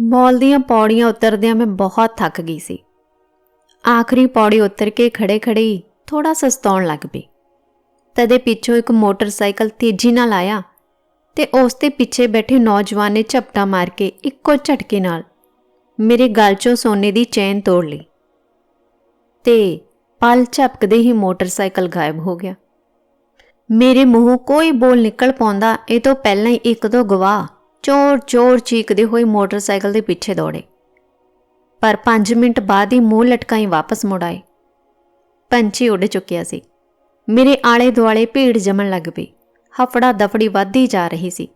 Mall ਦੀਆਂ ਪੌੜੀਆਂ ਉਤਰਦਿਆਂ ਮੈਂ ਬਹੁਤ ਥੱਕ ਗਈ ਸੀ। ਆਖਰੀ ਪੌੜੀ ਉਤਰ ਕੇ ਖੜੇ-ਖੜੇ ਹੀ ਥੋੜਾ ਸਸਤਾਉਣ ਲੱਗ ਪਈ। ਤਦੇ ਪਿੱਛੋਂ ਇੱਕ ਮੋਟਰਸਾਈਕਲ ਤੇਜ਼ੀ ਨਾਲ ਆਇਆ ਤੇ ਉਸ ਦੇ ਪਿੱਛੇ ਬੈਠੇ ਨੌਜਵਾਨ ਨੇ ਝਪਟਾ ਮਾਰ ਕੇ ਇੱਕੋ ਝਟਕੇ ਨਾਲ ਮੇਰੇ ਗਲ 'ਚੋਂ ਸੋਨੇ ਦੀ ਚੈਨ ਤੋੜ ਲਈ ਤੇ ਪਲ ਝਪਕਦੇ ਹੀ ਮੋਟਰਸਾਈਕਲ ਗਾਇਬ ਹੋ ਗਿਆ। ਮੇਰੇ ਮੂੰਹੋਂ ਕੋਈ ਬੋਲ ਨਿਕਲ ਪਾਉਂਦਾ ਇਹ ਤੋਂ ਪਹਿਲਾਂ ਹੀ ਇੱਕ ਦੋ ਗਵਾਹ ਚੋਰ-ਚੋਰ ਚੀਕਦੇ ਹੋਏ ਮੋਟਰਸਾਈਕਲ ਦੇ ਪਿੱਛੇ ਦੌੜੇ। ਪਰ 5 ਮਿੰਟ ਬਾਅਦ ਹੀ ਮੂੰਹ ਲਟਕਾਈ ਵਾਪਸ ਮੁੜ ਆਏ। ਪੰਛੀ ਉੱਡ ਚੁੱਕਿਆ ਸੀ। ਮੇਰੇ ਆਲੇ ਦੁਆਲੇ ਭੀੜ ਜਮਣ ਲੱਗ ਪਈ। ਹਫੜਾ ਦਫੜੀ ਵੱਧਦੀ ਜਾ ਰਹੀ ਸੀ।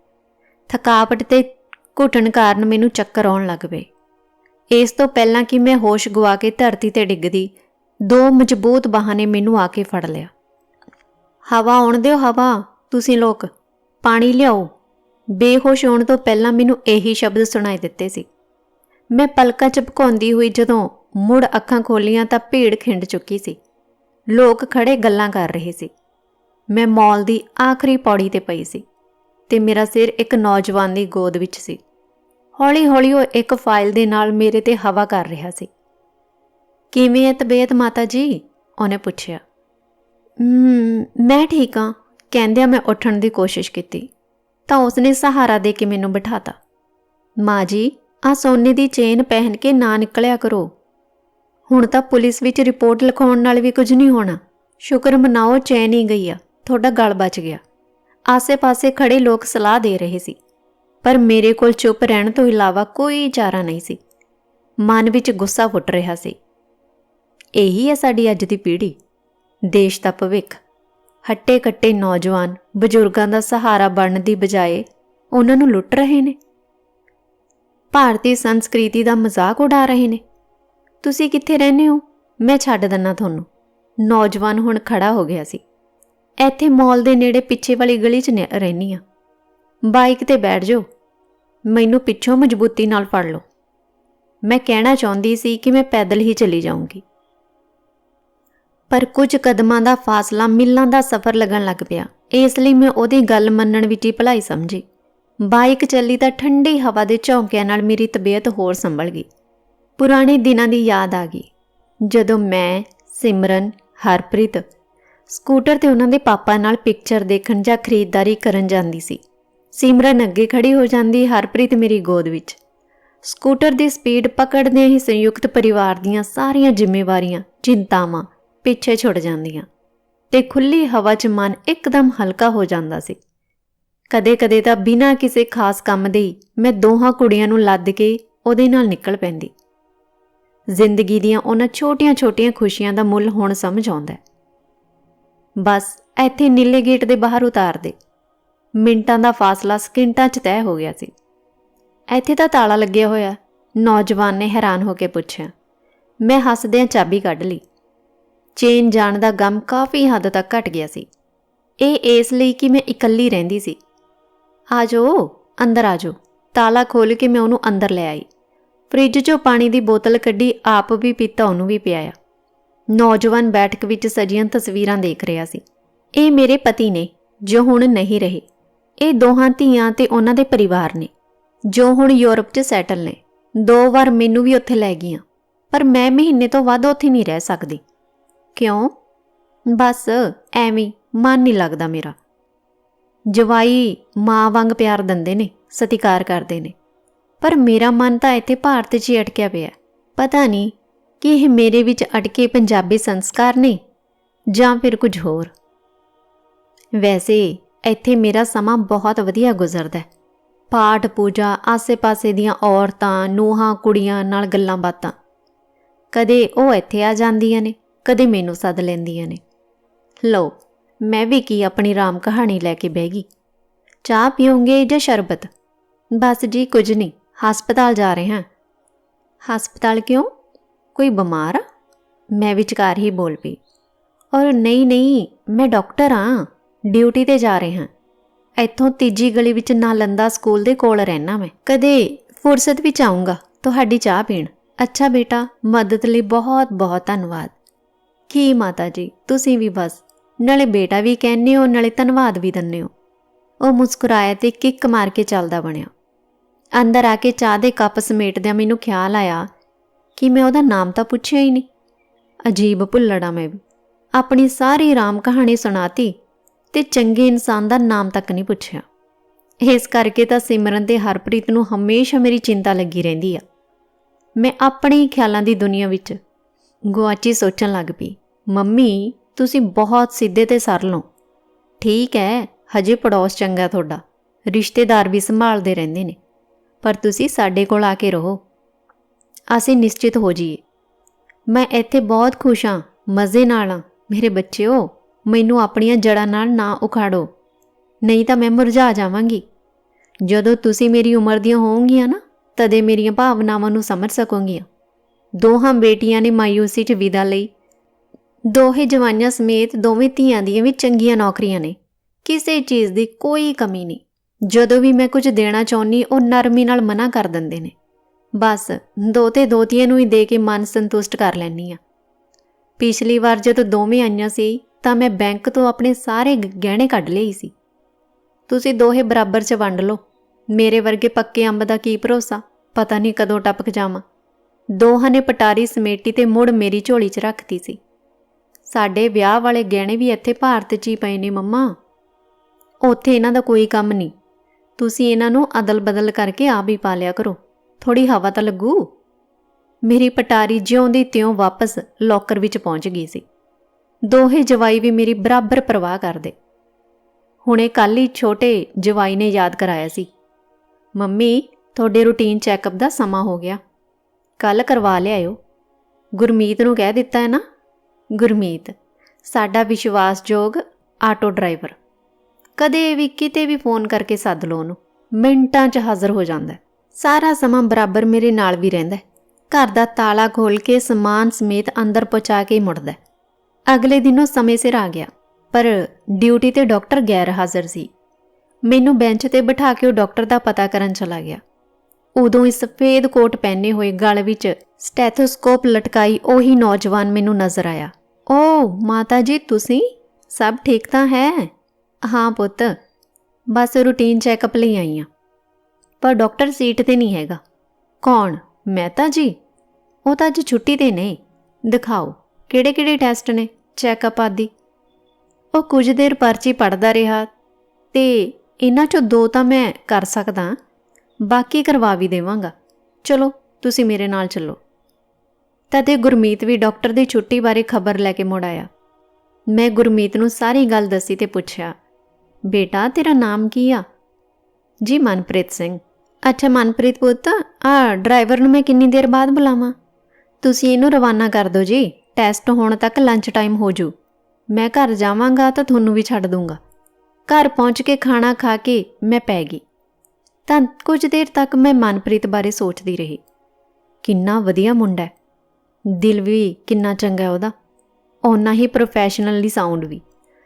ਥਕਾਵਟ ਤੇ ਘੁਟਣ ਕਾਰਨ ਮੈਨੂੰ ਚੱਕਰ ਆਉਣ ਲੱਗ ਪਏ। ਇਸ ਤੋਂ ਪਹਿਲਾਂ ਕਿ ਮੈਂ ਹੋਸ਼ ਗਵਾ ਕੇ ਧਰਤੀ ਤੇ ਡਿੱਗਦੀ, ਦੋ ਮਜ਼ਬੂਤ ਬਾਹਾਂ ਨੇ ਮੈਨੂੰ ਆ ਕੇ ਫੜ ਲਿਆ। ਹਵਾ ਆਉਣ ਦਿਓ, ਹਵਾ। ਤੁਸੀਂ ਲੋਕ, ਪਾਣੀ ਲਿਆਓ। ਬੇਹੋਸ਼ ਹੋਣ ਤੋਂ ਪਹਿਲਾਂ ਮੈਨੂੰ ਇਹੀ ਸ਼ਬਦ ਸੁਣਾਈ ਦਿੱਤੇ ਸੀ। ਮੈਂ ਪਲਕਾਂ ਝਪਕਾਉਂਦੀ ਹੋਈ ਜਦੋਂ ਮੁੜ ਅੱਖਾਂ ਖੋਲੀਆਂ ਤਾਂ ਭੀੜ ਖਿੰਡ ਚੁੱਕੀ ਸੀ। ਲੋਕ ਖੜੇ ਗੱਲਾਂ ਕਰ ਰਹੇ ਸੀ। ਮੈਂ ਮੌਲ ਦੀ ਆਖਰੀ ਪੌੜੀ ਤੇ ਪਈ ਸੀ ਤੇ ਮੇਰਾ ਸਿਰ ਇੱਕ ਨੌਜਵਾਨ ਦੀ ਗੋਦ ਵਿੱਚ ਸੀ। ਹੌਲੀ-ਹੌਲੀ ਉਹ ਇੱਕ ਫਾਈਲ ਦੇ ਨਾਲ ਮੇਰੇ ਤੇ ਹਵਾ ਕਰ ਰਿਹਾ ਸੀ। ਕਿਵੇਂ ਹੈ ਤਬੀਅਤ ਮਾਤਾ ਜੀ? ਉਹਨੇ ਪੁੱਛਿਆ। ਮੈਂ ਠੀਕ ਹਾਂ ਕਹਿੰਦਿਆਂ ਮੈਂ ਉੱਠਣ ਦੀ ਕੋਸ਼ਿਸ਼ ਕੀਤੀ। ਤਾਂ ਉਸਨੇ ਸਹਾਰਾ ਦੇ ਕੇ ਮੈਨੂੰ ਬਿਠਾਤਾ। ਮਾਂ ਜੀ ਆ ਸੋਨੇ ਦੀ ਚੇਨ ਪਹਿਨ ਕੇ ਨਾ ਨਿਕਲਿਆ ਕਰੋ। ਹੁਣ ਤਾਂ ਪੁਲਿਸ ਵਿੱਚ ਰਿਪੋਰਟ ਲਿਖਾਉਣ ਨਾਲ ਵੀ ਕੁਝ ਨਹੀਂ ਹੋਣਾ। ਸ਼ੁਕਰ ਮਨਾਓ, ਚੈਨ ਹੀ ਗਈ ਆ। ਤੁਹਾਡਾ ਗਲ ਬਚ ਗਿਆ। ਆਸੇ-ਪਾਸੇ ਖੜੇ ਲੋਕ ਸਲਾਹ ਦੇ ਰਹੇ ਸੀ। ਪਰ ਮੇਰੇ ਕੋਲ ਚੁੱਪ ਰਹਿਣ ਤੋਂ ਇਲਾਵਾ ਕੋਈ ਚਾਰਾ ਨਹੀਂ ਸੀ। ਮਨ ਵਿੱਚ ਗੁੱਸਾ ਫੁੱਟ ਰਿਹਾ ਸੀ। ਇਹੀ ਹੈ ਸਾਡੀ ਅੱਜ ਦੀ ਪੀੜ੍ਹੀ। ਦੇਸ਼ ਦਾ ਭਵਿੱਖ। ਹੱਟੇ ਕੱਟੇ ਨੌਜਵਾਨ ਬਜ਼ੁਰਗਾਂ ਦਾ ਸਹਾਰਾ ਬਣਨ ਦੀ ਬਜਾਏ ਉਹਨਾਂ ਨੂੰ ਲੁੱਟ ਰਹੇ ਨੇ। ਭਾਰਤੀ ਸੰਸਕ੍ਰਿਤੀ ਦਾ ਮਜ਼ਾਕ ਉਡਾ ਰਹੇ ਨੇ। ਤੁਸੀਂ ਕਿੱਥੇ ਰਹਿੰਦੇ ਹੋ? ਮੈਂ ਛੱਡ ਦਿੰਨਾ ਤੁਹਾਨੂੰ। ਨੌਜਵਾਨ ਹੁਣ ਖੜਾ ਹੋ ਗਿਆ ਸੀ। ਇੱਥੇ ਮਾਲ ਦੇ ਨੇੜੇ ਪਿੱਛੇ ਵਾਲੀ ਗਲੀ 'ਚ ਨ- ਰਹਿਨੀ ਆ ਬਾਈਕ ਤੇ ਬੈਠ ਜਾਓ। ਮੈਨੂੰ ਪਿੱਛੋਂ ਮਜ਼ਬੂਤੀ ਨਾਲ ਫੜ ਲਓ। ਮੈਂ ਕਹਿਣਾ ਚਾਹੁੰਦੀ ਸੀ ਕਿ ਮੈਂ ਪੈਦਲ ਹੀ ਚਲੀ ਜਾਊਂਗੀ। ਪਰ ਕੁਝ ਕਦਮਾਂ ਦਾ ਫਾਸਲਾ ਮਿਲਾਂ ਦਾ ਸਫ਼ਰ ਲੱਗਣ ਲੱਗ ਪਿਆ। ਇਸ ਲਈ ਮੈਂ ਉਹਦੀ ਗੱਲ ਮੰਨਣ ਵਿੱਚ ਹੀ ਭਲਾਈ ਸਮਝੀ। ਬਾਈਕ ਚੱਲੀ ਤਾਂ ਠੰਡੀ ਹਵਾ ਦੇ ਝੌਂਕਿਆਂ ਨਾਲ ਮੇਰੀ ਤਬੀਅਤ ਹੋਰ ਸੰਭਲ ਗਈ। ਪੁਰਾਣੇ ਦਿਨਾਂ ਦੀ ਯਾਦ ਆ ਗਈ। ਜਦੋਂ ਮੈਂ, ਸਿਮਰਨ, ਹਰਪ੍ਰੀਤ, ਸਕੂਟਰ ਤੇ ਉਹਨਾਂ ਦੇ ਪਾਪਾ ਨਾਲ ਪਿਕਚਰ ਦੇਖਣ ਜਾਂ ਖਰੀਦਦਾਰੀ ਕਰਨ ਜਾਂਦੀ ਸੀ। ਸਿਮਰਨ ਅੱਗੇ ਖੜੀ ਹੋ ਜਾਂਦੀ, ਹਰਪ੍ਰੀਤ ਮੇਰੀ ਗੋਦ ਵਿੱਚ। ਸਕੂਟਰ ਦੀ ਸਪੀਡ ਪਕੜਦਿਆਂ ਹੀ ਸੰਯੁਕਤ ਪਰਿਵਾਰ ਦੀਆਂ ਸਾਰੀਆਂ ਜ਼ਿੰਮੇਵਾਰੀਆਂ, ਚਿੰਤਾਵਾਂ ਪਿੱਛੇ ਛੁੱਟ ਜਾਂਦੀਆਂ ਤੇ ਖੁੱਲੀ ਹਵਾ 'ਚ ਮਨ ਇੱਕਦਮ ਹਲਕਾ ਹੋ ਜਾਂਦਾ ਸੀ। ਕਦੇ-ਕਦੇ ਤਾਂ ਬਿਨਾਂ ਕਿਸੇ ਖਾਸ ਕੰਮ ਦੇ ਹੀ ਮੈਂ ਦੋਹਾਂ ਕੁੜੀਆਂ ਨੂੰ ਲੱਦ ਕੇ ਉਹਦੇ ਨਾਲ ਨਿਕਲ ਪੈਂਦੀ। ਜ਼ਿੰਦਗੀ ਦੀਆਂ ਉਹਨਾਂ ਛੋਟੀਆਂ-ਛੋਟੀਆਂ ਖੁਸ਼ੀਆਂ ਦਾ ਮੁੱਲ ਹੁਣ ਸਮਝ ਆਉਂਦਾ ਬਸ ਇੱਥੇ ਨੀਲੇ ਗੇਟ ਦੇ ਬਾਹਰ ਉਤਾਰ ਦੇ ਮਿੰਟਾਂ ਦਾ ਫਾਸਲਾ ਸਕਿੰਟਾਂ 'ਚ ਤੈਅ ਹੋ ਗਿਆ ਸੀ। ਇੱਥੇ ਤਾਂ ਤਾਲਾ ਲੱਗਿਆ ਹੋਇਆ। ਨੌਜਵਾਨ ਨੇ ਹੈਰਾਨ ਹੋ ਕੇ ਪੁੱਛਿਆ, ਮੈਂ ਹੱਸਦਿਆਂ ਚਾਬੀ ਕੱਢ ਲਈ। ਚੇਨ ਜਾਣ ਦਾ ਗਮ ਕਾਫੀ ਹੱਦ ਤੱਕ ਘਟ ਗਿਆ ਸੀ। ਇਹ ਇਸ ਲਈ ਕਿ ਮੈਂ ਇਕੱਲੀ ਰਹਿੰਦੀ ਸੀ। ਆਜੋ, ਅੰਦਰ ਆਜੋ। ਤਾਲਾ ਖੋਲ ਕੇ ਮੈਂ ਉਹਨੂੰ ਅੰਦਰ ਲੈ ਆਈ। ਫ੍ਰਿਜ 'ਚੋਂ ਪਾਣੀ ਦੀ ਬੋਤਲ ਕੱਢੀ, ਆਪ ਵੀ ਪੀਤਾ, ਉਹਨੂੰ ਵੀ ਪਿਆਇਆ। ਨੌਜਵਾਨ ਬੈਠਕ ਵਿੱਚ ਸਜੀਆਂ ਤਸਵੀਰਾਂ ਦੇਖ ਰਿਹਾ ਸੀ। ਇਹ ਮੇਰੇ ਪਤੀ ਨੇ, ਜੋ ਹੁਣ ਨਹੀਂ ਰਹੇ। ਇਹ ਦੋਹਾਂ ਧੀਆਂ ਤੇ ਉਹਨਾਂ ਦੇ ਪਰਿਵਾਰ ਨੇ, ਜੋ ਹੁਣ ਯੂਰਪ 'ਚ ਸੈਟਲ ਨੇ। ਦੋ ਵਾਰ ਮੈਨੂੰ ਵੀ ਉੱਥੇ ਲੈ ਗਈਆਂ, ਪਰ ਮੈਂ ਮਹੀਨੇ ਤੋਂ ਵੱਧ ਉੱਥੇ ਨਹੀਂ ਰਹਿ ਸਕਦੀ। ਕਿਉਂ? ਬਸ ਐਵੇਂ ਮਨ ਨਹੀਂ ਲੱਗਦਾ ਮੇਰਾ। ਜਵਾਈ ਮਾਂ ਵਾਂਗ ਪਿਆਰ ਦਿੰਦੇ ਨੇ, ਸਤਿਕਾਰ ਕਰਦੇ ਨੇ। ਪਰ ਮੇਰਾ ਮਨ ਤਾਂ ਇੱਥੇ ਭਾਰਤ 'ਚ ਹੀ ਅਟਕਿਆ ਪਿਆ। ਪਤਾ ਨਹੀਂ ਕਿ ਇਹ ਮੇਰੇ ਵਿੱਚ ਅਟਕੇ ਪੰਜਾਬੀ ਸੰਸਕਾਰ ਨੇ ਜਾਂ ਫਿਰ ਕੁਝ ਹੋਰ। ਵੈਸੇ ਇੱਥੇ ਮੇਰਾ ਸਮਾਂ ਬਹੁਤ ਵਧੀਆ ਗੁਜ਼ਰਦਾ ਹੈ। ਪਾਠ ਪੂਜਾ, ਆਸੇ-ਪਾਸੇ ਦੀਆਂ ਔਰਤਾਂ ਨੂੰਹਾਂ ਕੁੜੀਆਂ ਨਾਲ ਗੱਲਾਂ ਬਾਤਾਂ ਕਦੇ ਉਹ ਇੱਥੇ ਆ ਜਾਂਦੀਆਂ ਨੇ ਕਦੇ ਮੈਨੂੰ ਸੱਦ ਲੈਂਦੀਆਂ ਨੇ। ਲਓ, ਮੈਂ ਵੀ ਕੀ ਆਪਣੀ ਰਾਮ ਕਹਾਣੀ ਲੈ ਕੇ ਬਹਿ ਗਈ। ਚਾਹ ਪੀਓਗੇ ਜਾਂ ਸ਼ਰਬਤ? ਬਸ ਜੀ, ਕੁਝ ਨਹੀਂ, ਹਸਪਤਾਲ ਜਾ ਰਹੇ ਹਾਂ। ਹਸਪਤਾਲ ਕਿਉਂ? ਕੋਈ ਬਿਮਾਰ ਆ? ਮੈਂ ਵਿਚਕਾਰ ਹੀ ਬੋਲ ਪਈ। ਔਰ ਨਹੀਂ ਨਹੀਂ, ਮੈਂ ਡਾਕਟਰ ਹਾਂ, ਡਿਊਟੀ ਤੇ ਜਾ ਰਹੇ ਹਾਂ। ਇੱਥੋਂ ਤੀਜੀ ਗਲੀ ਵਿੱਚ ਨਾਲੰਦਾ ਸਕੂਲ ਦੇ ਕੋਲ ਰਹਿਣਾ ਮੈਂ। ਕਦੇ ਫੁਰਸਤ ਵਿੱਚ ਆਉਂਗਾ ਤੁਹਾਡੀ ਚਾਹ ਪੀਣ। ਅੱਛਾ ਬੇਟਾ, ਮਦਦ ਲਈ ਬਹੁਤ ਬਹੁਤ ਧੰਨਵਾਦ। ਕੀ ਮਾਤਾ ਜੀ, ਤੁਸੀਂ ਵੀ ਬਸ। ਨਾਲੇ ਬੇਟਾ ਵੀ ਕਹਿੰਦੇ ਹੋ, ਨਾਲੇ ਧੰਨਵਾਦ ਵੀ ਦਿੰਦੇ ਹੋ। ਉਹ ਮੁਸਕਰਾਇਆ ਤੇ ਕਿੱਕ ਮਾਰ ਕੇ ਚੱਲਦਾ ਬਣਿਆ। ਅੰਦਰ ਆ ਕੇ ਚਾਹ ਦੇ ਕੱਪ ਸਮੇਟਦਿਆਂ ਮੈਨੂੰ ਖਿਆਲ ਆਇਆ ਕਿ ਮੈਂ ਉਹਦਾ ਨਾਮ ਤਾਂ ਪੁੱਛਿਆ ਹੀ ਨਹੀਂ। ਅਜੀਬ ਭੁੱਲੜਾ ਮੈਂ ਵੀ। ਆਪਣੀ ਸਾਰੀ ਰਾਮ ਕਹਾਣੀ ਸੁਣਾਤੀ ਤੇ ਚੰਗੇ ਇਨਸਾਨ ਦਾ ਨਾਮ ਤੱਕ ਨਹੀਂ ਪੁੱਛਿਆ। ਇਸ ਕਰਕੇ ਤਾਂ ਸਿਮਰਨ ਤੇ ਹਰਪ੍ਰੀਤ ਨੂੰ ਹਮੇਸ਼ਾ ਮੇਰੀ ਚਿੰਤਾ ਲੱਗੀ ਰਹਿੰਦੀ ਆ। ਮੈਂ ਆਪਣੇ ਹੀ ਖਿਆਲਾਂ ਦੀ ਦੁਨੀਆ ਵਿੱਚ ਗੁਆਚੀ ਸੋਚਣ ਲੱਗ ਪਈ। ਮੰਮੀ, ਤੁਸੀਂ ਬਹੁਤ ਸਿੱਧੇ ਤੇ ਸਰਲ ਹੋ। ਠੀਕ ਹੈ, ਹਜੇ ਪੜੋਸ ਚੰਗਾ ਤੁਹਾਡਾ। ਰਿਸ਼ਤੇਦਾਰ ਵੀ ਸੰਭਾਲਦੇ ਰਹਿੰਦੇ ਨੇ। ਪਰ ਤੁਸੀਂ ਸਾਡੇ ਕੋਲ ਆ ਕੇ ਰਹੋ। ਅਸੀਂ ਨਿਸ਼ਚਿਤ ਹੋ ਜਾਈਏ। ਮੈਂ ਇੱਥੇ ਬਹੁਤ ਖੁਸ਼ ਹਾਂ, ਮਜ਼ੇ ਨਾਲ ਹਾਂ। ਮੇਰੇ ਬੱਚਿਓ, ਮੈਨੂੰ ਆਪਣੀਆਂ ਜੜ੍ਹਾਂ ਨਾਲ ਨਾ ਉਖਾੜੋ। ਨਹੀਂ ਤਾਂ ਮੈਂ ਮੁਰਝਾ ਜਾਵਾਂਗੀ। ਜਦੋਂ ਤੁਸੀਂ ਮੇਰੀ ਉਮਰ ਦੀਆਂ ਹੋਵੋਗੀਆਂ ਨਾ, ਤਦੇ ਮੇਰੀਆਂ ਭਾਵਨਾਵਾਂ ਨੂੰ ਸਮਝ ਸਕੋਗੀਆਂ। ਦੋਹਾਂ ਬੇਟੀਆਂ ਨੇ ਮਾਯੂਸੀ 'ਚ ਵਿਦਾ ਲਈ। ਦੋਹੇ ਜਵਾਨਾਂ ਸਮੇਤ ਦੋਵੇਂ ਧੀਆਂ ਦੀਆਂ ਵੀ ਚੰਗੀਆਂ ਨੌਕਰੀਆਂ ਨੇ। ਕਿਸੇ ਚੀਜ਼ ਦੀ ਕੋਈ ਕਮੀ ਨਹੀਂ। ਜਦੋਂ ਵੀ ਮੈਂ ਕੁਝ ਦੇਣਾ ਚਾਹੁੰਨੀ ਉਹ ਨਰਮੀ ਨਾਲ ਮਨਾ ਕਰ ਦਿੰਦੇ ਨੇ। ਬਸ, ਦੋਤੇ ਦੋਤੀਆਂ ਨੂੰ ਹੀ ਦੇ ਕੇ ਮਨ ਸੰਤੁਸ਼ਟ ਕਰ ਲੈਣੀ ਆ ਪਿਛਲੀ ਵਾਰ ਜਦੋਂ ਦੋਵੇਂ ਆਈਆਂ ਸੀ, ਤਾਂ ਮੈਂ ਬੈਂਕ ਤੋਂ ਆਪਣੇ ਸਾਰੇ ਗਹਿਣੇ ਕੱਢ ਲਈ ਸੀ। ਤੁਸੀਂ ਦੋਹੇ ਬਰਾਬਰ 'ਚ ਵੰਡ ਲਓ। ਮੇਰੇ ਵਰਗੇ ਪੱਕੇ ਅੰਬ ਦਾ ਕੀ ਭਰੋਸਾ? ਪਤਾ ਨਹੀਂ ਕਦੋਂ ਟਪਕ ਜਾਵਾਂ। ਦੋਹਾਂ ਨੇ ਪਟਾਰੀ ਸਮੇਟੀ ਤੇ ਮੁੜ ਮੇਰੀ ਝੋਲੀ 'ਚ ਰੱਖਤੀ ਸੀ। ਸਾਡੇ ਵਿਆਹ ਵਾਲੇ ਗਹਿਣੇ ਵੀ ਇੱਥੇ ਭਾਰਤ 'ਚ ਹੀ ਪਏ ਨੇ ਮੰਮਾ। ਉੱਥੇ ਇਹਨਾਂ ਦਾ ਕੋਈ ਕੰਮ ਨਹੀਂ। ਤੁਸੀਂ ਇਹਨਾਂ ਨੂੰ ਅਦਲ-ਬਦਲ ਕਰਕੇ ਆਪ ਹੀ ਪਾ ਲਿਆ ਕਰੋ। ਥੋੜੀ ਹਵਾ ਤਾਂ ਲੱਗੂ। ਮੇਰੀ ਪਟਾਰੀ ਜਿਉਂਦੀ ਤਿਉਂ ਵਾਪਸ ਲੋਕਰ ਵਿੱਚ ਪਹੁੰਚ ਗਈ ਸੀ। ਦੋਹੇ ਜਵਾਈ ਵੀ ਮੇਰੀ ਬਰਾਬਰ ਪਰਵਾਹ ਕਰਦੇ। ਹੁਣੇ ਕੱਲ ਹੀ ਛੋਟੇ ਜਵਾਈ ਨੇ ਯਾਦ ਕਰਾਇਆ ਸੀ। ਮੰਮੀ, ਤੁਹਾਡੇ ਰੂਟੀਨ ਚੈੱਕਅਪ ਦਾ ਸਮਾਂ ਹੋ ਗਿਆ। ਕੱਲ ਕਰਵਾ ਲਿਆਇਓ। ਗੁਰਮੀਤ ਨੂੰ ਕਹਿ ਦਿੱਤਾ ਹੈ ਨਾ ਗੁਰਮੀਤ, ਸਾਡਾ ਵਿਸ਼ਵਾਸਯੋਗ ਆਟੋ ਡਰਾਈਵਰ। ਕਦੇ ਵੀ ਕਿਤੇ ਵੀ ਫੋਨ ਕਰਕੇ ਸੱਦ ਲਓ ਉਹਨੂੰ। ਮਿੰਟਾਂ 'ਚ ਹਾਜ਼ਰ ਹੋ ਜਾਂਦਾ। ਸਾਰਾ ਸਮਾਂ ਬਰਾਬਰ ਮੇਰੇ ਨਾਲ ਵੀ ਰਹਿੰਦਾ ਘਰ ਦਾ ਤਾਲਾ ਖੋਲ ਕੇ ਸਮਾਨ ਸਮੇਤ ਅੰਦਰ ਪਹੁੰਚਾ ਕੇ ਮੁੜਦਾ ਅਗਲੇ ਦਿਨ ਉਹ ਸਮੇਂ ਸਿਰ ਆ ਗਿਆ। ਪਰ ਡਿਊਟੀ ਤੇ ਡਾਕਟਰ ਗੈਰ ਹਾਜ਼ਰ ਸੀ। ਮੈਨੂੰ ਬੈਂਚ ਤੇ ਬਿਠਾ ਕੇ ਉਹ ਡਾਕਟਰ ਦਾ ਪਤਾ ਕਰਨ ਚਲਾ ਗਿਆ। ਉਦੋਂ ਹੀ ਸਫੇਦ ਕੋਟ ਪਹਿਨੇ ਹੋਏ ਗਲ ਵਿੱਚ ਸਟੈਥੋਸਕੋਪ ਲਟਕਾਈ ਉਹੀ ਨੌਜਵਾਨ ਮੈਨੂੰ ਨਜ਼ਰ ਆਇਆ। ਓ, ਮਾਤਾ ਜੀ, ਤੁਸੀਂ? ਸਭ ਠੀਕ ਤਾਂ ਹੈ? ਹਾਂ ਪੁੱਤ, ਬਸ ਰੂਟੀਨ ਚੈੱਕਅਪ ਲਈ ਆਈ ਹਾਂ ਪਰ ਡਾਕਟਰ ਸੀਟ ਤੇ ਨਹੀਂ ਹੈਗਾ। ਕੌਣ? ਮਹਿਤਾ ਜੀ। ਉਹ ਤਾਂ ਅੱਜ ਛੁੱਟੀ ਤੇ ਨੇ। ਦਿਖਾਓ ਕਿਹੜੇ ਕਿਹੜੇ ਟੈਸਟ ਨੇ, ਚੈੱਕਅਪ ਆਦਿ? ਉਹ ਕੁਝ ਦੇਰ ਪਰਚੀ ਪੜਦਾ ਰਿਹਾ ਤੇ ਇਹਨਾਂ ਚੋਂ ਦੋ ਤਾਂ ਮੈਂ ਕਰ ਸਕਦਾ। ਬਾਕੀ ਕਰਵਾ ਵੀ ਦੇਵਾਂਗਾ। ਚਲੋ, ਤੁਸੀਂ ਮੇਰੇ ਨਾਲ ਚੱਲੋ। ਤਦੇ ਗੁਰਮੀਤ ਵੀ ਡਾਕਟਰ ਦੀ ਛੁੱਟੀ ਬਾਰੇ ਖਬਰ ਲੈ ਕੇ ਮੁੜ ਆਇਆ। ਮੈਂ ਗੁਰਮੀਤ ਨੂੰ ਸਾਰੀ ਗੱਲ ਦੱਸੀ ਤੇ ਪੁੱਛਿਆ, ਬੇਟਾ, ਤੇਰਾ ਨਾਮ ਕੀ ਆ? ਜੀ, ਮਨਪ੍ਰੀਤ ਸਿੰਘ। ਅੱਛਾ, ਮਨਪ੍ਰੀਤ ਪੁੱਤ, ਆ ਡਰਾਈਵਰ ਨੂੰ ਮੈਂ ਕਿੰਨੀ ਦੇਰ ਬਾਅਦ ਬੁਲਾਵਾਂ? ਤੁਸੀਂ ਇਹਨੂੰ ਰਵਾਨਾ ਕਰ ਦਿਓ ਜੀ, ਟੈਸਟ ਹੋਣ ਤੱਕ ਲੰਚ ਟਾਈਮ ਹੋ ਜੂ। ਮੈਂ ਘਰ ਜਾਵਾਂਗਾ ਤਾਂ ਤੁਹਾਨੂੰ ਵੀ ਛੱਡ ਦੂੰਗਾ। ਘਰ ਪਹੁੰਚ ਕੇ ਖਾਣਾ ਖਾ ਕੇ ਮੈਂ ਪੈ ਗਈ। ਤਾਂ ਕੁਝ ਦੇਰ ਤੱਕ ਮੈਂ ਮਨਪ੍ਰੀਤ ਬਾਰੇ ਸੋਚਦੀ ਰਹੀ। ਕਿੰਨਾ ਵਧੀਆ ਮੁੰਡਾ ਹੈ। ਦਿਲ ਵੀ ਕਿੰਨਾ ਚੰਗਾ ਉਹਦਾ। ਓਨਾ ਹੀ ਪ੍ਰੋਫੈਸ਼ਨਲੀ ਸਾਊਂਡ ਵੀ।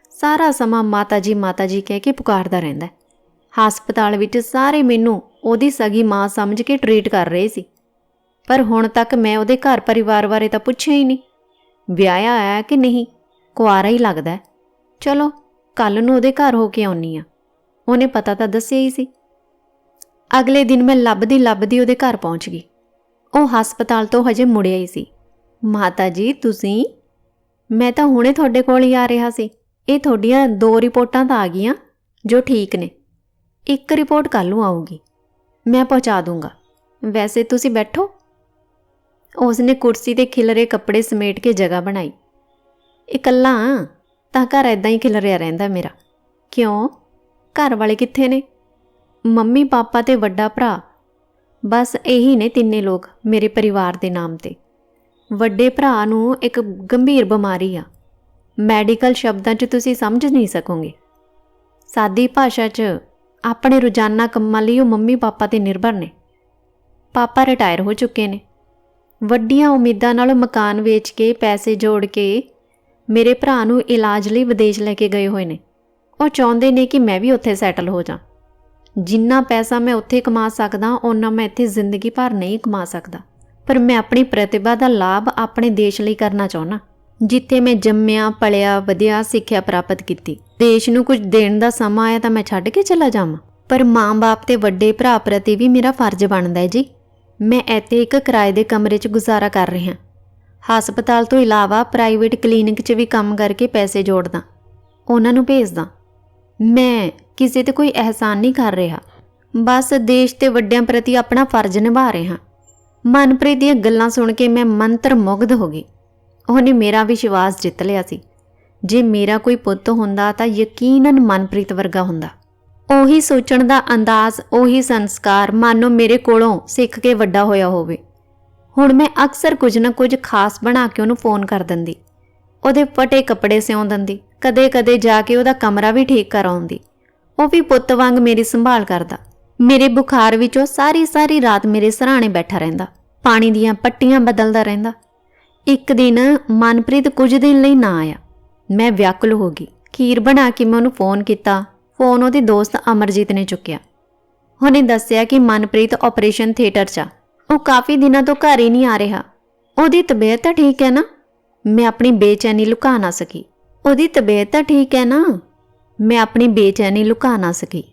ਸਾਰਾ ਸਮਾਂ ਮਾਤਾ ਜੀ ਮਾਤਾ ਜੀ ਕਹਿ ਕੇ ਪੁਕਾਰਦਾ ਰਹਿੰਦਾ ਹਸਪਤਾਲ ਵਿੱਚ ਸਾਰੇ ਮੈਨੂੰ ਉਹਦੀ ਸਗੀ ਮਾਂ ਸਮਝ ਕੇ ਟਰੀਟ ਕਰ ਰਹੇ ਸੀ। ਪਰ ਹੁਣ ਤੱਕ ਮੈਂ ਉਹਦੇ ਘਰ ਪਰਿਵਾਰ ਬਾਰੇ ਤਾਂ ਪੁੱਛਿਆ ਹੀ ਨਹੀਂ। ਵਿਆਹਿਆ ਆਇਆ ਕਿ ਨਹੀਂ, ਕੁਆਰਾ ਹੀ ਲੱਗਦਾ ਚਲੋ ਕੱਲ ਨੂੰ ਉਹਦੇ ਘਰ ਹੋ ਕੇ ਆਉਣੀ ਆ ਉਹਨੇ ਪਤਾ ਤਾਂ ਦੱਸਿਆ ਹੀ ਸੀ। ਅਗਲੇ ਦਿਨ ਮੈਂ ਲੱਭਦੀ ਲੱਭਦੀ ਉਹਦੇ ਘਰ ਪਹੁੰਚ ਗਈ। ਉਹ ਹਸਪਤਾਲ ਤੋਂ ਹਜੇ ਮੁੜਿਆ ਹੀ ਸੀ। ਮਾਤਾ ਜੀ ਤੁਸੀਂ? ਮੈਂ ਤਾਂ ਹੁਣੇ ਤੁਹਾਡੇ ਕੋਲ ਹੀ ਆ ਰਿਹਾ ਸੀ। ਇਹ ਤੁਹਾਡੀਆਂ ਦੋ ਰਿਪੋਰਟਾਂ ਤਾਂ ਆ ਗਈਆਂ ਜੋ ਠੀਕ ਨੇ। ਇੱਕ ਰਿਪੋਰਟ ਕੱਲ ਨੂੰ ਆਊਗੀ। ਮੈਂ ਪਹੁੰਚਾ ਦੂੰਗਾ। ਵੈਸੇ ਤੁਸੀਂ ਬੈਠੋ। ਉਸਨੇ ਕੁਰਸੀ ਤੇ ਖਿਲਰੇ ਕੱਪੜੇ ਸਮੇਟ ਕੇ ਜਗ੍ਹਾ ਬਣਾਈ। ਇਕੱਲਾ ਆਂ, ਤਾਂ ਘਰ ਐਦਾਂ ਹੀ ਖਿਲਰਿਆ ਰਹਿੰਦਾ ਮੇਰਾ। ਕਿਉਂ? ਘਰ ਵਾਲੇ ਕਿੱਥੇ ਨੇ? ਮੰਮੀ, ਪਾਪਾ ਤੇ ਵੱਡਾ ਭਰਾ। ਬਸ ਇਹੀ ਨੇ ਤਿੰਨੇ ਲੋਕ ਮੇਰੇ ਪਰਿਵਾਰ ਦੇ ਨਾਮ ਤੇ। ਵੱਡੇ ਭਰਾ ਨੂੰ ਇੱਕ ਗੰਭੀਰ ਬਿਮਾਰੀ ਆ। ਮੈਡੀਕਲ ਸ਼ਬਦਾਂ 'ਚ ਤੁਸੀਂ ਸਮਝ ਨਹੀਂ ਸਕੋਗੇ। ਸਾਦੀ ਭਾਸ਼ਾ 'ਚ ਆਪਣੇ ਰੋਜ਼ਾਨਾ ਕੰਮਾਂ ਲਈ ਉਹ ਮੰਮੀ, ਪਾਪਾ ਤੇ ਨਿਰਭਰ ਨੇ। ਪਾਪਾ ਰਿਟਾਇਰ ਹੋ ਚੁੱਕੇ ਨੇ। ਵੱਡੀਆਂ ਉਮੀਦਾਂ ਨਾਲ ਮਕਾਨ ਵੇਚ ਕੇ, ਪੈਸੇ ਜੋੜ ਕੇ ਮੇਰੇ ਭਰਾ ਨੂੰ ਇਲਾਜ ਲਈ ਵਿਦੇਸ਼ ਲੈ ਕੇ ਗਏ ਹੋਏ ਨੇ। ਉਹ ਚਾਹੁੰਦੇ ਨੇ ਕਿ ਮੈਂ ਵੀ ਉੱਥੇ ਸੈਟਲ ਹੋ ਜਾ ਜਿੰਨਾ ਪੈਸਾ ਮੈਂ ਉੱਥੇ ਕਮਾ ਸਕਦਾ, ਓਨਾ ਮੈਂ ਇੱਥੇ ਜ਼ਿੰਦਗੀ ਭਰ ਨਹੀਂ ਕਮਾ ਸਕਦਾ। ਪਰ ਮੈਂ ਆਪਣੀ ਪ੍ਰਤਿਭਾ ਦਾ ਲਾਭ ਆਪਣੇ ਦੇਸ਼ ਲਈ ਕਰਨਾ ਚਾਹੁੰਦਾ ਜਿੱਥੇ ਮੈਂ ਜੰਮਿਆ ਪਲਿਆ ਵਧਿਆ, ਸਿੱਖਿਆ ਪ੍ਰਾਪਤ ਕੀਤੀ। ਦੇਸ਼ ਨੂੰ ਕੁਝ ਦੇਣ ਦਾ ਸਮਾਂ ਆਇਆ ਤਾਂ ਮੈਂ ਛੱਡ ਕੇ ਚਲਾ ਜਾਵਾਂ। ਪਰ ਮਾਂ-ਬਾਪ ਤੇ ਵੱਡੇ ਭਰਾ ਪ੍ਰਤੀ ਵੀ ਮੇਰਾ ਫਰਜ਼ ਬਣਦਾ ਹੈ ਜੀ। ਮੈਂ ਇੱਥੇ ਇੱਕ ਕਿਰਾਏ ਦੇ ਕਮਰੇ 'ਚ ਗੁਜ਼ਾਰਾ ਕਰ ਰਿਹਾ। ਹਸਪਤਾਲ ਤੋਂ ਇਲਾਵਾ ਪ੍ਰਾਈਵੇਟ ਕਲੀਨਿਕ 'ਚ ਵੀ ਕੰਮ ਕਰਕੇ ਪੈਸੇ ਜੋੜਦਾ। ਉਹਨਾਂ ਨੂੰ ਭੇਜਦਾ। ਮੈਂ ਕਿਸੇ ਤੇ ਕੋਈ ਅਹਿਸਾਨ ਨਹੀਂ ਕਰ ਰਿਹਾ। ਬਸ ਦੇਸ਼ ਤੇ ਵੱਡਿਆਂ ਪ੍ਰਤੀ ਆਪਣਾ ਫਰਜ਼ ਨਿਭਾ ਰਿਹਾ। ਮਨਪ੍ਰੀਤ ਦੀਆਂ ਗੱਲਾਂ ਸੁਣ ਕੇ ਮੈਂ ਮੰਤਰ ਮੁਗਧ ਹੋ ਗਈ। ਉਹਨੇ ਮੇਰਾ ਵਿਸ਼ਵਾਸ ਜਿੱਤ ਲਿਆ ਸੀ। ਜੇ ਮੇਰਾ ਕੋਈ ਪੁੱਤ ਹੁੰਦਾ ਤਾਂ ਯਕੀਨਨ ਮਨਪ੍ਰੀਤ ਵਰਗਾ ਹੁੰਦਾ। ਉਹੀ ਸੋਚਣ ਦਾ ਅੰਦਾਜ਼, ਉਹੀ ਸੰਸਕਾਰ ਮਾਨੋ ਮੇਰੇ ਕੋਲੋਂ ਸਿੱਖ ਕੇ ਵੱਡਾ ਹੋਇਆ ਹੋਵੇ। ਹੁਣ ਮੈਂ ਅਕਸਰ ਕੁਝ ਨਾ ਕੁਝ ਖਾਸ ਬਣਾ ਕੇ ਉਹਨੂੰ ਫੋਨ ਕਰ ਦਿੰਦੀ। ਉਹਦੇ ਫਟੇ ਕੱਪੜੇ ਸਿਉਂ ਦਿੰਦੀ। ਕਦੇ-ਕਦੇ ਜਾ ਕੇ ਉਹਦਾ ਕਮਰਾ ਵੀ ਠੀਕ ਕਰ ਉਹ ਵੀ ਪੁੱਤ ਵਾਂਗ ਮੇਰੀ ਸੰਭਾਲ ਕਰਦਾ। ਮੇਰੇ ਬੁਖਾਰ ਵਿੱਚੋਂ ਸਾਰੀ ਸਾਰੀ ਰਾਤ ਮੇਰੇ ਸਰਾਣੇ ਬੈਠਾ ਰਹਿੰਦਾ। ਪਾਣੀ ਦੀਆਂ ਪੱਟੀਆਂ ਬਦਲਦਾ ਰਹਿੰਦਾ। ਇੱਕ ਦਿਨ ਮਨਪ੍ਰੀਤ ਕੁਝ ਦਿਨ ਲਈ ਨਾ ਆਇਆ। ਮੈਂ ਵਿਆਕੁਲ ਹੋ ਗਈ। ਖੀਰ ਬਣਾ ਕੇ ਮੈਂ ਉਹਨੂੰ ਫੋਨ ਕੀਤਾ। ਫੋਨ ਉਹਦੇ ਦੋਸਤ ਅਮਰਜੀਤ ਨੇ ਚੁੱਕਿਆ। ਉਹਨੇ ਦੱਸਿਆ ਕਿ ਮਨਪ੍ਰੀਤ ਆਪਰੇਸ਼ਨ ਥੀਏਟਰ 'ਚ ਆ। ਉਹ ਕਾਫੀ ਦਿਨਾਂ ਤੋਂ ਘਰ ਹੀ ਨਹੀਂ ਆ ਰਿਹਾ। ਉਹਦੀ ਤਬੀਅਤ ਤਾਂ ਠੀਕ ਹੈ ਨਾ? ਮੈਂ ਆਪਣੀ ਬੇਚੈਨੀ ਲੁਕਾ ਨਾ ਸਕੀ। ਉਹਦੀ ਤਬੀਅਤ ਤਾਂ ਠੀਕ ਹੈ ਨਾ? ਮੈਂ ਆਪਣੀ ਬੇਚੈਨੀ ਲੁਕਾ ਨਾ ਸਕੀ।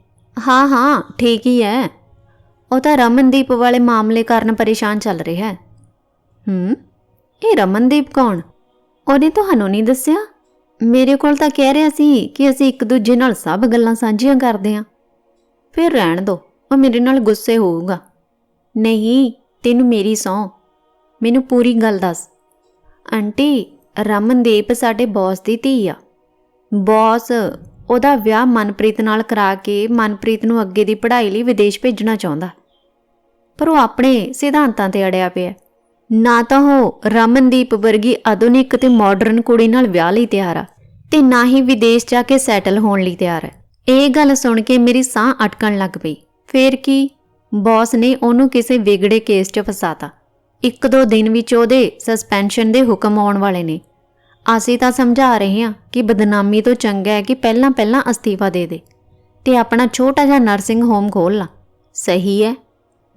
ਹਾਂ ਹਾਂ, ਠੀਕ ਹੀ ਹੈ। ਉਹ ਤਾਂ ਰਮਨਦੀਪ ਵਾਲੇ ਮਾਮਲੇ ਕਾਰਨ ਪਰੇਸ਼ਾਨ ਚੱਲ ਰਿਹਾ ਹੈ। ਹੂੰ, ਇਹ ਰਮਨਦੀਪ ਕੌਣ? ਉਹਨੇ ਤੁਹਾਨੂੰ ਨਹੀਂ ਦੱਸਿਆ? ਮੇਰੇ ਕੋਲ ਤਾਂ ਕਹਿ ਰਿਹਾ ਸੀ ਕਿ ਅਸੀਂ ਇੱਕ ਦੂਜੇ ਨਾਲ ਸਭ ਗੱਲਾਂ ਸਾਂਝੀਆਂ ਕਰਦੇ ਹਾਂ। ਫਿਰ ਰਹਿਣ ਦੋ, ਉਹ ਮੇਰੇ ਨਾਲ ਗੁੱਸੇ ਹੋਊਗਾ। ਨਹੀਂ, ਤੈਨੂੰ ਮੇਰੀ ਸੌਂ। ਮੈਨੂੰ ਪੂਰੀ ਗੱਲ ਦੱਸ। ਆਂਟੀ, ਰਮਨਦੀਪ ਸਾਡੇ ਬੌਸ ਦੀ ਧੀ ਆ। ਬੌਸ ਉਹਦਾ ਵਿਆਹ ਮਨਪ੍ਰੀਤ ਨਾਲ ਕਰਾ ਕੇ ਮਨਪ੍ਰੀਤ ਨੂੰ ਅੱਗੇ ਦੀ ਪੜ੍ਹਾਈ ਲਈ ਵਿਦੇਸ਼ ਭੇਜਣਾ ਚਾਹੁੰਦਾ। ਪਰ ਉਹ ਆਪਣੇ ਸਿਧਾਂਤਾਂ ਤੇ ਅੜਿਆ ਪਿਆ। ਨਾ ਤਾਂ ਉਹ ਰਮਨਦੀਪ ਵਰਗੀ ਆਧੁਨਿਕ ਤੇ ਮਾਡਰਨ ਕੁੜੀ ਨਾਲ ਵਿਆਹ ਲਈ ਤਿਆਰ ਆ ਤੇ ਨਾ ਹੀ ਵਿਦੇਸ਼ ਜਾ ਕੇ ਸੈਟਲ ਹੋਣ ਲਈ ਤਿਆਰ ਹੈ ਇਹ ਗੱਲ ਸੁਣ ਕੇ ਮੇਰੀ ਸਾਹ ਅਟਕਣ ਲੱਗ ਪਈ। ਫੇਰ ਕੀ? ਬੌਸ ਨੇ ਉਹਨੂੰ ਕਿਸੇ ਵਿਗੜੇ ਕੇਸ 'ਚ ਫਸਾਤਾ। ਇੱਕ ਦੋ ਦਿਨ ਵਿੱਚ ਉਹਦੇ ਸਸਪੈਂਸ਼ਨ ਦੇ ਹੁਕਮ ਆਉਣ ਵਾਲੇ ਨੇ। ਅਸੀਂ ਤਾਂ ਸਮਝਾ ਰਹੇ ਹਾਂ ਕਿ ਬਦਨਾਮੀ ਤੋਂ ਚੰਗਾ ਹੈ ਕਿ ਪਹਿਲਾਂ ਪਹਿਲਾਂ ਅਸਤੀਫਾ ਦੇ ਦੇ ਤੇ ਆਪਣਾ ਛੋਟਾ ਜਿਹਾ ਨਰਸਿੰਗ ਹੋਮ ਖੋਲ ਲਾ। ਸਹੀ ਹੈ।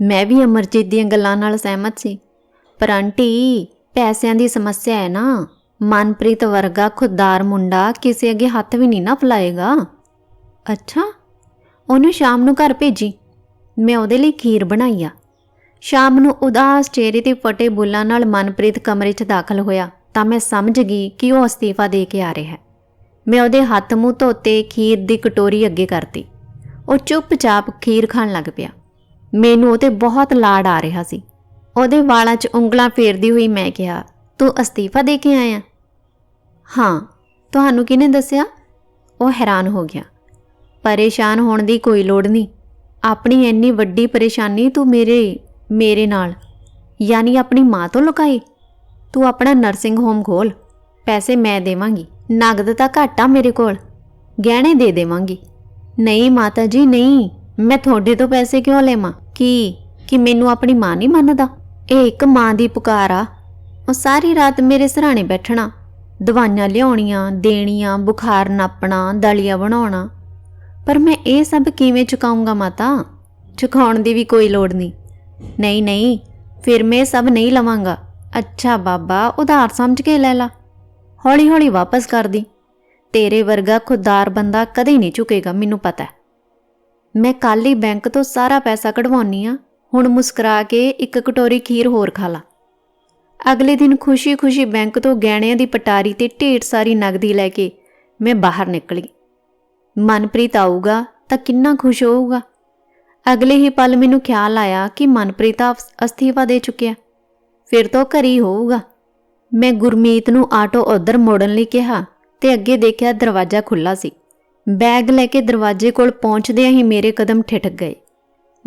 ਮੈਂ ਵੀ ਅਮਰਜੀਤ ਦੀਆਂ ਗੱਲਾਂ ਨਾਲ ਸਹਿਮਤ ਸੀ। ਪਰ ਆਂਟੀ, ਪੈਸਿਆਂ ਦੀ ਸਮੱਸਿਆ ਹੈ ਨਾ। ਮਨਪ੍ਰੀਤ ਵਰਗਾ ਖੁਦਦਾਰ ਮੁੰਡਾ ਕਿਸੇ ਅੱਗੇ ਹੱਥ ਵੀ ਨਹੀਂ ਨਾ ਫਲਾਏਗਾ। ਅੱਛਾ। ਉਹਨੂੰ ਸ਼ਾਮ ਨੂੰ ਘਰ ਭੇਜੀ। ਮੈਂ ਉਹਦੇ ਲਈ ਖੀਰ ਬਣਾਈ ਆ। ਸ਼ਾਮ ਨੂੰ ਉਦਾਸ ਚਿਹਰੇ ਤੇ ਫਟੇ ਬੁੱਲਾਂ ਨਾਲ ਮਨਪ੍ਰੀਤ ਕਮਰੇ 'ਚ ਦਾਖਲ ਹੋਇਆ। ਤਾਂ ਮੈਂ ਸਮਝ ਗਈ ਕਿ ਉਹ ਅਸਤੀਫਾ ਦੇ ਕੇ ਆ ਰਿਹਾ ਹੈ। ਮੈਂ ਉਹਦੇ ਹੱਥ ਮੂੰਹ ਧੋਤੇ ਖੀਰ ਦੀ ਕਟੋਰੀ ਅੱਗੇ ਕਰਤੀ। ਉਹ ਚੁੱਪਚਾਪ ਖੀਰ ਖਾਣ ਲੱਗ ਪਿਆ। ਮੈਨੂੰ ਉਹਤੇ ਬਹੁਤ ਲਾੜ ਆ ਰਿਹਾ ਸੀ। ਉਹਦੇ ਵਾਲਾਂ 'ਚ ਉਂਗਲਾਂ ਫੇਰਦੀ ਹੋਈ ਮੈਂ ਕਿਹਾ, ਤੂੰ ਅਸਤੀਫਾ ਦੇ ਕੇ ਆਇਆ? ਹਾਂ, ਤੁਹਾਨੂੰ ਕਿਹਨੇ ਦੱਸਿਆ? ਉਹ ਹੈਰਾਨ ਹੋ ਗਿਆ। ਪਰੇਸ਼ਾਨ ਹੋਣ ਦੀ ਕੋਈ ਲੋੜ ਨਹੀਂ। ਆਪਣੀ ਇੰਨੀ ਵੱਡੀ ਪਰੇਸ਼ਾਨੀ ਤੂੰ ਮੇਰੇ ਮੇਰੇ ਨਾਲ, ਯਾਨੀ ਆਪਣੀ ਮਾਂ ਤੋਂ ਲੁਕਾਈ? ਤੂੰ ਆਪਣਾ ਨਰਸਿੰਗ ਹੋਮ ਖੋਲ। ਪੈਸੇ ਮੈਂ ਦੇਵਾਂਗੀ। ਨਗਦ ਤਾਂ ਘੱਟ ਆ ਮੇਰੇ ਕੋਲ। ਗਹਿਣੇ ਦੇ ਦੇਵਾਂਗੀ। ਨਹੀਂ ਮਾਤਾ ਜੀ, ਨਹੀਂ। ਮੈਂ ਤੁਹਾਡੇ ਤੋਂ ਪੈਸੇ ਕਿਉਂ ਲੈਵਾਂ? ਕੀ? ਕਿ ਮੈਨੂੰ ਆਪਣੀ ਮਾਂ ਨਹੀਂ ਮੰਨਦਾ? ਇਹ ਇੱਕ ਮਾਂ ਦੀ ਪੁਕਾਰ ਆ। ਉਹ ਸਾਰੀ ਰਾਤ ਮੇਰੇ ਸਰਾਣੇ ਬੈਠਣਾ। ਦਵਾਈਆਂ ਲਿਆਉਣੀਆਂ, ਦੇਣੀਆਂ, ਬੁਖਾਰ ਨਾਪਣਾ, ਦਲੀਆ ਬਣਾਉਣਾ। ਪਰ ਮੈਂ ਇਹ ਸਭ ਕਿਵੇਂ ਚੁਕਾਉਂਗਾ ਮਾਤਾ? ਚੁਕਾਉਣ ਦੀ ਵੀ ਕੋਈ ਲੋੜ ਨਹੀਂ। ਨਹੀਂ ਨਹੀਂ। ਫਿਰ ਮੈਂ ਇਹ ਸਭ ਨਹੀਂ ਲਵਾਂਗਾ। ਅੱਛਾ ਬਾਬਾ, ਉਧਾਰ ਸਮਝ ਕੇ ਲੈ ਲਾ। ਹੌਲੀ ਹੌਲੀ ਵਾਪਸ ਕਰ ਦੀ। ਤੇਰੇ ਵਰਗਾ ਖੁਦਾਰ ਬੰਦਾ ਕਦੇ ਨਹੀਂ ਝੁਕੇਗਾ, ਮੈਨੂੰ ਪਤਾ ਹੈ। ਮੈਂ ਕੱਲ ਹੀ ਬੈਂਕ ਤੋਂ ਸਾਰਾ ਪੈਸਾ ਕਢਵਾਉਣੀ ਆ। ਹੁਣ ਮੁਸਕਰਾ ਕੇ ਇੱਕ ਕਟੋਰੀ ਖੀਰ ਹੋਰ ਖਾ ਲਾ। ਅਗਲੇ ਦਿਨ ਖੁਸ਼ੀ-ਖੁਸ਼ੀ ਬੈਂਕ ਤੋਂ ਗਹਿਣਿਆਂ ਦੀ ਪਟਾਰੀ ਤੇ ਢੇਰ ਸਾਰੀ ਨਗਦੀ ਲੈ ਕੇ ਮੈਂ ਬਾਹਰ ਨਿਕਲੀ। ਮਨਪ੍ਰੀਤ ਆਊਗਾ ਤਾਂ ਕਿੰਨਾ ਖੁਸ਼ ਹੋਊਗਾ। ਅਗਲੇ ਹੀ ਪਲ ਮੈਨੂੰ ਖਿਆਲ ਆਇਆ ਕਿ ਮਨਪ੍ਰੀਤ ਅਫ- ਅਸਤੀਫਾ ਦੇ ਚੁੱਕਿਆ। ਫਿਰ ਤੋਂ ਘਰੀ ਹੋਊਗਾ। ਮੈਂ ਗੁਰਮੀਤ ਨੂੰ ਆਟੋ ਉਧਰ ਮੋੜਨ ਲਈ ਕਿਹਾ ਤੇ ਅੱਗੇ ਦੇਖਿਆ ਦਰਵਾਜ਼ਾ ਖੁੱਲਾ ਸੀ। ਬੈਗ ਲੈ ਕੇ ਦਰਵਾਜ਼ੇ ਕੋਲ ਪਹੁੰਚਦਿਆਂ ਹੀ ਮੇਰੇ ਕਦਮ ਠਿਠਕ ਗਏ।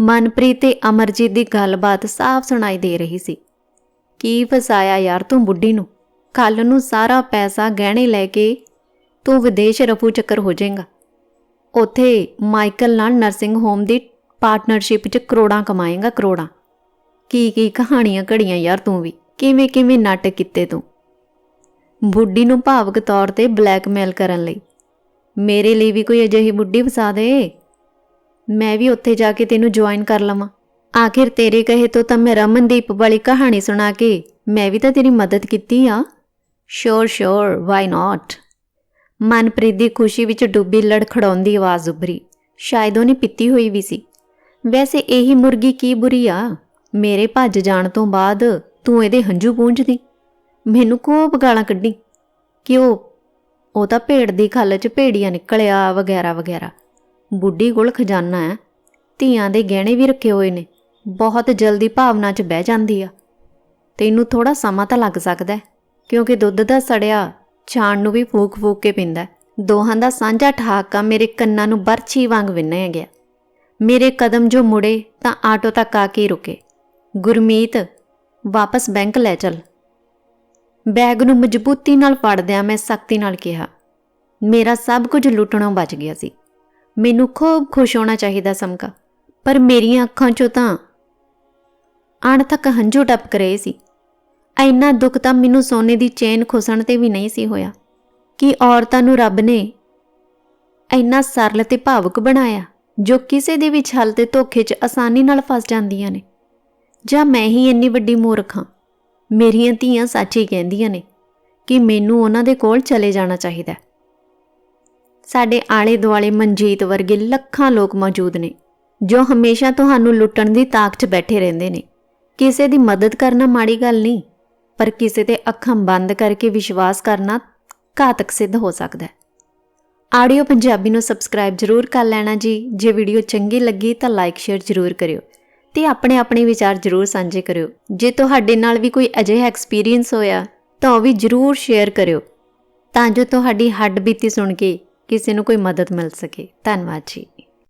ਮਨਪ੍ਰੀਤ ਤੇ ਅਮਰਜੀਤ ਦੀ ਗੱਲਬਾਤ ਸਾਫ਼ ਸੁਣਾਈ ਦੇ ਰਹੀ ਸੀ। ਕੀ ਫਸਾਇਆ ਯਾਰ ਤੂੰ ਬੁੱਢੀ ਨੂੰ? ਕੱਲ ਨੂੰ ਸਾਰਾ ਪੈਸਾ ਗਹਿਣੇ ਲੈ ਕੇ ਤੂੰ ਵਿਦੇਸ਼ ਰਫੂ ਚੱਕਰ ਹੋ ਜਾਏਗਾ। ਉੱਥੇ ਮਾਈਕਲ ਨਾਲ ਨਰਸਿੰਗ ਹੋਮ ਦੀ ਪਾਰਟਨਰਸ਼ਿਪ 'ਚ ਕਰੋੜਾਂ ਕਮਾਏਗਾ ਕਰੋੜਾਂ। ਕੀ ਕੀ ਕਹਾਣੀਆਂ ਘੜੀਆਂ ਯਾਰ ਤੂੰ ਵੀ। ਕਿਵੇਂ ਕਿਵੇਂ ਨਾਟਕ ਕੀਤੇ ਤੂੰ। ਬੁੱਢੀ ਨੂੰ ਭਾਵਕ ਤੌਰ ਤੇ ਬਲੈਕਮੇਲ ਕਰਨ ਲਈ। ਮੇਰੇ ਲਈ ਵੀ ਕੋਈ ਅਜਿਹੀ ਬੁੱਢੀ ਫਸਾ ਦੇ। ਮੈਂ ਵੀ ਉੱਥੇ ਜਾ ਕੇ ਤੈਨੂੰ ਜੁਆਇਨ ਕਰ ਲਵਾਂ। ਆਖਿਰ ਤੇਰੇ ਕਹੇ ਤੋਂ ਤਾਂ ਮੈਂ ਰਮਨਦੀਪ ਵਾਲੀ ਕਹਾਣੀ ਸੁਣਾ ਕੇ ਮੈਂ ਵੀ ਤਾਂ ਤੇਰੀ ਮਦਦ ਕੀਤੀ ਆ। ਸ਼ੋਰ ਸ਼ੋਰ ਵਾਈ ਨਾਟ ਮਨਪ੍ਰੀਤ ਦੀ ਖੁਸ਼ੀ ਵਿੱਚ ਡੁੱਬੀ ਲੜਖੜਾਉਂਦੀ ਆਵਾਜ਼ ਉੱਭਰੀ। ਸ਼ਾਇਦ ਉਹਨੇ ਪੀਤੀ ਹੋਈ ਵੀ ਸੀ। ਵੈਸੇ ਇਹੀ ਮੁਰਗੀ ਕੀ ਬੁਰੀ ਆ? ਮੇਰੇ ਭੱਜ ਜਾਣ ਤੋਂ ਬਾਅਦ ਤੂੰ ਇਹਦੇ ਹੰਝੂ ਪੂੰਝਦੀ। ਮੈਨੂੰ ਖੂਬ ਗਾਲਾਂ ਕੱਢੀ। ਕਿ ਉਹ ਉਹ ਤਾਂ ਭੇੜ ਦੀ ਖੱਲ 'ਚ ਭੇੜੀਆਂ ਨਿਕਲਿਆ ਵਗੈਰਾ ਵਗੈਰਾ। ਬੁੱਢੀ ਕੋਲ ਖਜ਼ਾਨਾ ਹੈ। ਧੀਆਂ ਦੇ ਗਹਿਣੇ ਵੀ ਰੱਖੇ ਹੋਏ ਨੇ। ਬਹੁਤ ਜਲਦੀ ਭਾਵਨਾ 'ਚ ਬਹਿ ਜਾਂਦੀ ਆ। ਤੈਨੂੰ ਥੋੜਾ ਸਮਾਂ ਤਾਂ ਲੱਗ ਸਕਦਾ ਕਿਉਂਕਿ ਦੁੱਧ ਦਾ ਸੜਿਆ ਛਾਣ ਨੂੰ ਵੀ ਫੂਕ-ਫੂਕ ਕੇ ਪਿੰਦਾ ਦੋਹਾਂ ਦਾ ਸਾਂਝਾ ਠਾਕਾ ਮੇਰੇ ਕੰਨਾਂ ਨੂੰ ਬਰਛੀ ਵਾਂਗ ਵਿੰਨਿਆ ਗਿਆ। ਮੇਰੇ ਕਦਮ ਜੋ ਮੁੜੇ ਤਾਂ ਆਟੋ ਤੱਕ ਆ ਕੇ ਹੀ ਰੁਕੇ। ਗੁਰਮੀਤ, ਵਾਪਸ ਬੈਂਕ ਲੈ ਚੱਲ। ਬੈਗ ਨੂੰ ਮਜ਼ਬੂਤੀ ਨਾਲ ਫੜਦਿਆਂ ਮੈਂ ਸਖਤੀ ਨਾਲ ਕਿਹਾ, ਮੇਰਾ ਸਭ ਕੁਝ ਲੁੱਟਣੋਂ ਬਚ ਗਿਆ ਸੀ। ਮੈਨੂੰ ਖੂਬ ਖੁਸ਼ ਹੋਣਾ ਚਾਹੀਦਾ ਸਮਕਾ, ਪਰ ਮੇਰੀਆਂ ਅੱਖਾਂ 'ਚੋਂ ਤਾਂ ਅਣਥੱਕ ਹੰਝੂ ਟਪਕ ਰਹੇ ਸੀ। ਐਨਾ ਦੁੱਖ ਤਾਂ ਮੈਨੂੰ ਸੋਨੇ ਦੀ ਚੇਨ ਖੁਸਣ ਤੇ ਵੀ ਨਹੀਂ ਸੀ ਹੋਇਆ, ਕਿ ਔਰਤਾਂ ਨੂੰ ਰੱਬ ਨੇ ਐਨਾ ਸਰਲ ਤੇ ਭਾਵੁਕ ਬਣਾਇਆ, ਜੋ ਕਿਸੇ ਦੇ ਵੀ ਛਲ ਤੇ ਧੋਖੇ 'ਚ ਆਸਾਨੀ ਨਾਲ ਫਸ ਜਾਂਦੀਆਂ ਨੇ। ਜਾਂ ਮੈਂ ਹੀ ਇੰਨੀ ਵੱਡੀ ਮੂਰਖ ਹਾਂ? ਮੇਰੀਆਂ ਧੀਆਂ ਸੱਚ ਹੀ ਕਹਿੰਦੀਆਂ ਨੇ ਕਿ ਮੈਨੂੰ ਉਹਨਾਂ ਦੇ ਕੋਲ ਚਲੇ ਜਾਣਾ ਚਾਹੀਦਾ ਸਾਡੇ ਆਲੇ ਦੁਆਲੇ ਮਨਜੀਤ ਵਰਗੇ ਲੱਖਾਂ ਲੋਕ ਮੌਜੂਦ ਨੇ, ਜੋ ਹਮੇਸ਼ਾ ਤੁਹਾਨੂੰ ਲੁੱਟਣ ਦੀ ਤਾਕ 'ਚ ਬੈਠੇ ਰਹਿੰਦੇ ਨੇ। ਕਿਸੇ ਦੀ ਮਦਦ ਕਰਨਾ ਮਾੜੀ ਗੱਲ ਨਹੀਂ, ਪਰ ਕਿਸੇ ਤੇ ਅੱਖਾਂ ਬੰਦ ਕਰਕੇ ਵਿਸ਼ਵਾਸ ਕਰਨਾ ਘਾਤਕ ਸਿੱਧ ਹੋ ਸਕਦਾ ਹੈ। ਆਡੀਓ ਪੰਜਾਬੀ ਨੂੰ ਸਬਸਕ੍ਰਾਈਬ ਜ਼ਰੂਰ ਕਰ ਲੈਣਾ ਜੀ। ਜੇ ਵੀਡੀਓ ਚੰਗੀ ਲੱਗੀ ਤਾਂ ਲਾਈਕ, ਸ਼ੇਅਰ ਜ਼ਰੂਰ ਕਰਿਓ। ਤੇ ਆਪਣੇ ਆਪਣੇ ਵਿਚਾਰ ਜ਼ਰੂਰ ਸਾਂਝੇ ਕਰਿਓ। ਜੇ ਤੁਹਾਡੇ ਨਾਲ ਵੀ ਕੋਈ ਅਜਿਹਾ ਐਕਸਪੀਰੀਅੰਸ ਹੋਇਆ, ਤਾਂ ਉਹ ਵੀ ਜ਼ਰੂਰ ਸ਼ੇਅਰ ਕਰਿਓ। ਤਾਂ ਜੋ ਤੁਹਾਡੀ ਹੱਡ ਬੀਤੀ ਸੁਣ ਕੇ ਕਿਸੇ ਨੂੰ ਕੋਈ ਮਦਦ ਮਿਲ ਸਕੇ। ਧੰਨਵਾਦ ਜੀ।